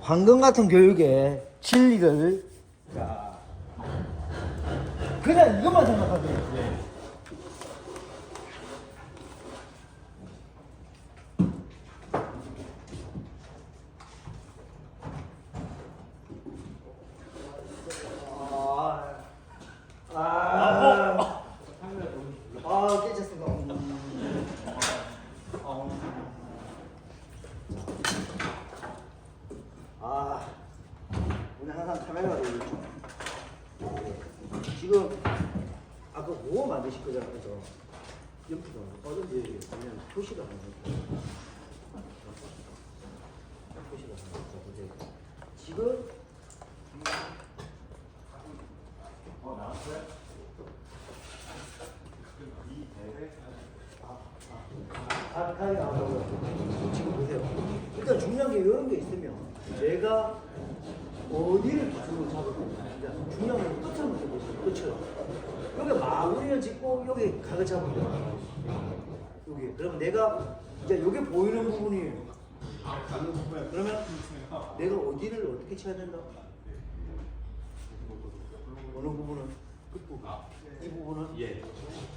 황금 같은 교육의 진리를 자 그냥 이것만 생각하면 돼요. 아, 아, 아, 깨졌습니다. 음. 어. 아, 오늘 항상 카메라로 이렇게. 지금 아까 거잖아요, 그죠? 연필로 어른들이 보면 표시가 하는 거죠. 표시가 하는 거죠. 그죠? 지금 아, 가위 나와서 지금 보세요. 일단 중요한 게 이런 게 있으면 내가 어디를 기준으로 잡을 건가. 이제 중요한 건 끝을 먼저 보세요. 끝을. 여기 마무리를 짓고 여기 각을 잡으면. 여기. 그러면 내가 이제 여기 보이는 부분이 그러면 내가 어디를 어떻게 쳐야 된다? 어느 부분은 끝부분. 이 부분은 예.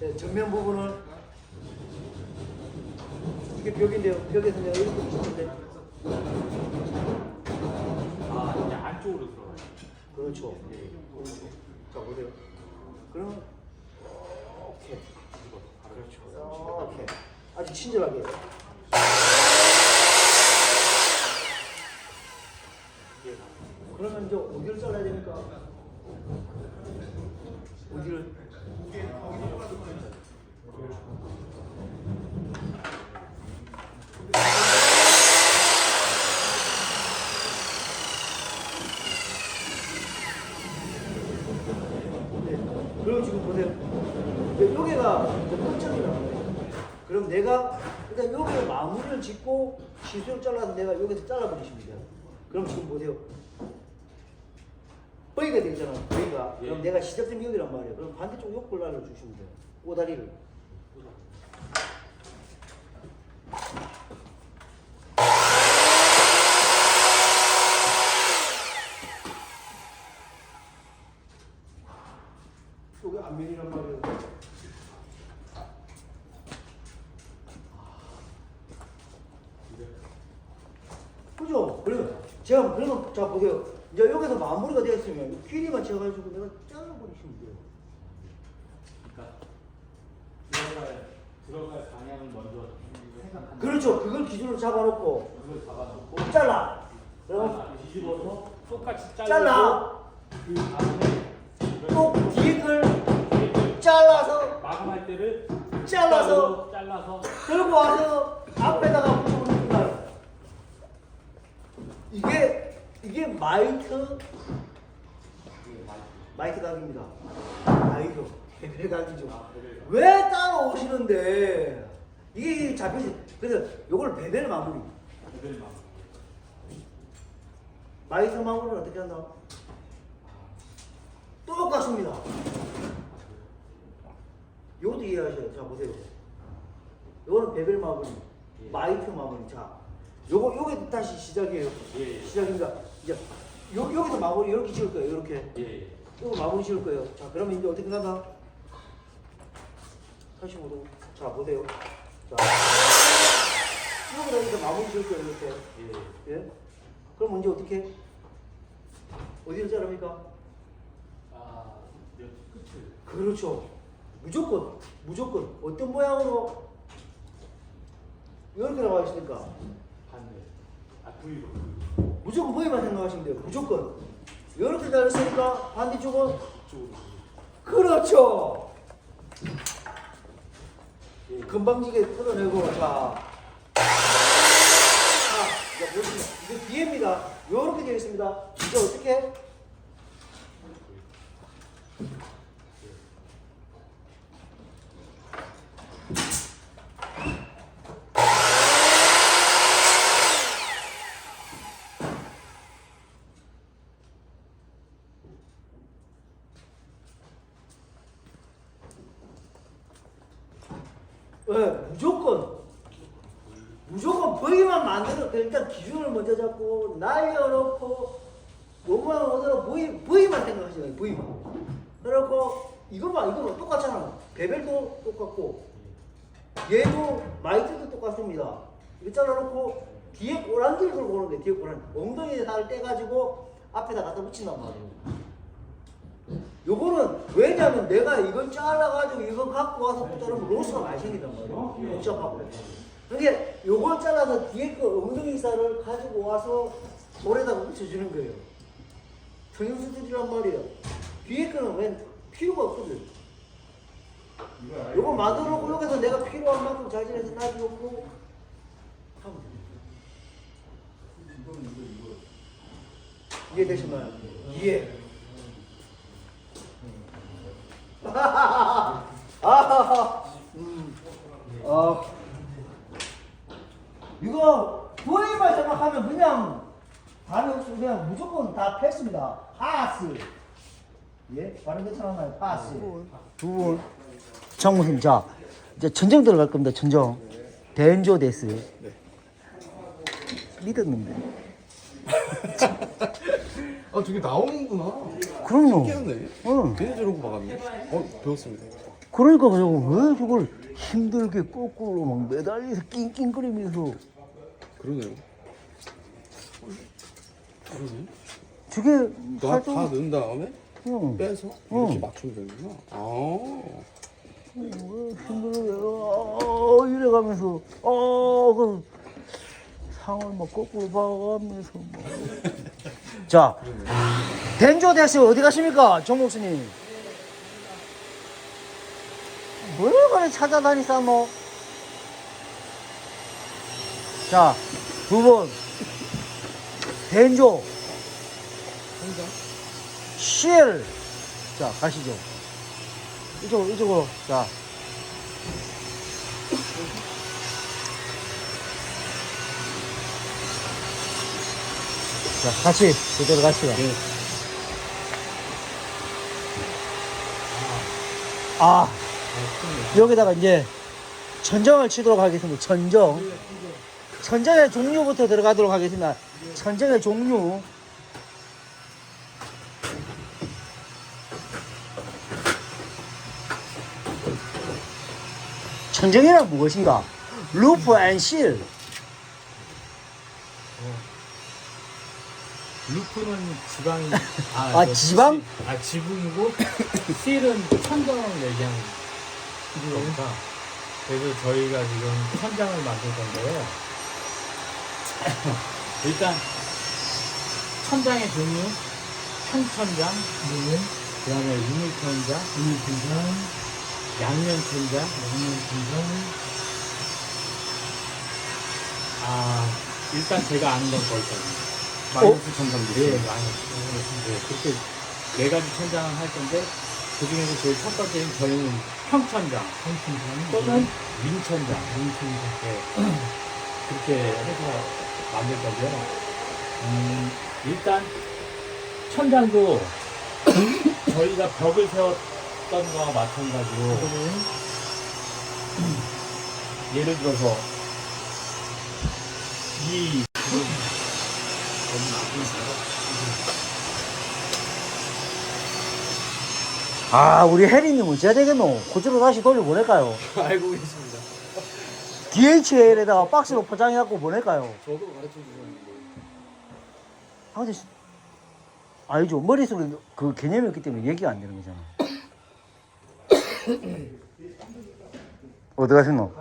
네, 정면 부분은 이게 벽인데요. 벽에서 내가 이렇게 붙였는데 아, 이제 안쪽으로 들어가요. 그렇죠. 그렇죠. 자 보세요. 그러면 이렇게 그렇죠. 이렇게 아주 친절하게. 그러면 이제 어디를 잘라야 됩니까? 어디를? 네. 그리고 지금 보세요. 이제 여기가 이제 끝점이라는 거예요. 그럼 내가 일단 여기 마무리를 짓고 시술 잘라서 내가 여기서 잘라버리시면 돼요. 그럼 지금 보세요. V가 되잖아. V가. 그럼 예. 내가 시작점 여기란 말이에요. 그럼 반대쪽 옆을 날려주시면 돼요. 오다리를. 여기 앞면이란 말이에요. 그죠? 그러면 제가 그러면 자 보세요. 이제 여기서 마무리가 되었으면 길이만 채워가지고 내가 잘라버리시면 돼요. 그러니까 들어갈 들어갈 방향을 먼저 생각하는. 그렇죠. 그걸 기준으로 잡아놓고 그걸 잡아놓고 잘라. 그럼. 뒤집어서 똑같이 잘라. 잘라. 그 다음에 또 뒤에 걸 이렇게 잘라서 마감할 때를 잘라서 잘라서 들고 와서 앞에다가 거예요. 이게 이게 마이트 마이트 각입니다. 마이트 베벨 각이죠. 아, 베벨 각. 왜 따라오시는데 이게 잡히지? 그래서 요걸 베벨 마무리. 모델 막 마이트 마무리는 어떻게 한다? 똑같습니다. 요것도 이해하셔요. 자 보세요. 요거는 베벨 마무리, 예. 마이트 마무리. 자, 요거 요게 다시 시작이에요. 예, 예. 시작입니다. 이제 요 여기서 마무리 이렇게 지을 거예요. 이렇게. 예. 요거 마무리 지을 거예요. 자, 그러면 이제 어떻게 간다? 45도. 자, 보세요. 자, 여기다 이제 마무리 지을 거예요. 이렇게. 예. 예? 그럼 언제 어떻게? 어디를 자릅니까? 아, 몇 끝을 그렇죠. 무조건, 무조건 어떤 모양으로 이렇게 나와 있으니까 반대. 아, V로. 무조건 보이만 생각하시면 돼요. 무조건 이렇게 잘했으니까 반대쪽은 쪽으로. 그렇죠. 예. 금방지게 뜯어내고 자, 자 이제 보시면 이게 뒤에입니다. 이렇게 되어 있습니다. 이제 어떻게? 5만 원 오더라도 모의, 모의만 생각하지 말고 모의만 그래갖고 이거만 이거만 똑같잖아. 베벨도 똑같고 얘도 마이트도 똑같습니다. 이거 잘라놓고 뒤에 꼬랑지를 들고 오는데 뒤에 꼬랑지 엉덩이에 살을 떼가지고 앞에다 갖다 붙인단 말이에요. 요거는 왜냐면 내가 이걸 잘라가지고 이거 갖고 와서 자르면 로스가 많이 생기단 말이에요. 복잡하고. 그러니까 요걸 잘라서 뒤에 그 엉덩이 살을 가지고 와서 돌에다 붙여주는 거예요. 성형수술이란 말이에요. 뒤에 거는 왜 필요가 없거든. 요거 만들어 놓고 여기서 내가 필요한 만큼 자진해서 놔주고 하면 돼요 이해되시나요? 이해. 아, 음, 어, 이거 부위만 생각하면 그냥 없어 그냥 무조건 다 패스입니다. 파스. 예, 발음 괜찮았나요? 파스. 두 분. 정무님, 자 이제 전정 들어갈 겁니다. 전정. 덴조 데스. 믿었는데. 아 저게 나오는구나. 그럼요. 신기하네. 응. 괜히 저러고 막았네. 어 배웠습니다. 그러니까 저거 왜 저걸 힘들게 거꾸로 막 매달려서 낑낑거리면서 그러네요. 그러네. 저게 다, 넣은 다음에 응. 빼서 응. 이렇게 맞추면 되는구나. 아. 왜 힘들게 어, 이래가면서 어그 상을 막 거꾸로 박아가면서 막. 자 덴조 대시 어디 가십니까 정 목수님 뭘 그래 찾아다니사 뭐. 뭐자두번 덴조? 실. 자, 가시죠. 이쪽으로, 이쪽으로. 자. 자, 같이 그대로 가시다. 아, 여기다가 이제 천정을 치도록 하겠습니다. 천정. 천정의 종류부터 들어가도록 하겠습니다. 천정의 종류. 천정이란 무엇인가? 루프 앤 실. 루프는 지방이 아, 저 지방? 지- 아 지붕이고 실은 천장을 얘기하는 거니까 그래서 저희가 지금 천장을 만들 건데요 일단 천장의 종류 편천장 그 다음에 유물천장 양면천장 아 일단 제가 아는 건 거기까지 마이너스 천장도 예, 있어요. 많이. 네, 그렇게 네 가지 천장을 할 건데 그 중에서 제일 첫 번째는 저희는 평천장, 또는 민천장, 민천장. 네. 그렇게 해서 만들 거고요. 음, 일단 천장도 저희가 벽을 세웠던 거와 마찬가지로 예를 들어서 이 아, 우리 혜리님 어찌해야 되겠노? 고지로 다시 돌려보낼까요? 알고 계십니다. DHL에다가 박스로 포장해갖고 보낼까요? 저도 가르쳐 주셨는데. 아, 근데, 시- 아니죠. 머릿속에 그 개념이 없기 때문에 얘기가 안 되는 거잖아. 어디 가셨노?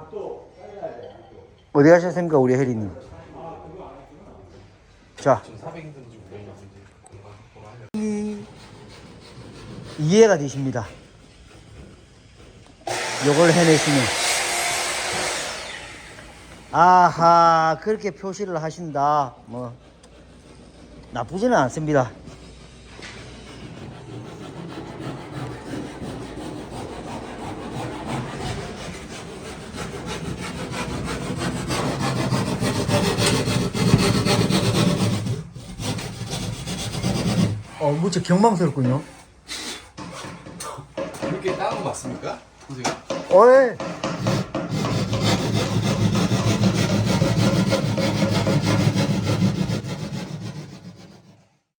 어디 가셨습니까, 우리 혜리님? 자, 전 400인 던지고 내가 이제 공간 확보를 하려. 이, 이해가 되십니다. 요걸 해내시면. 아하, 그렇게 표시를 하신다. 뭐, 나쁘지는 않습니다. 어, 무척 경망스럽군요. 이렇게 따는 거 맞습니까? 선생님? 어이,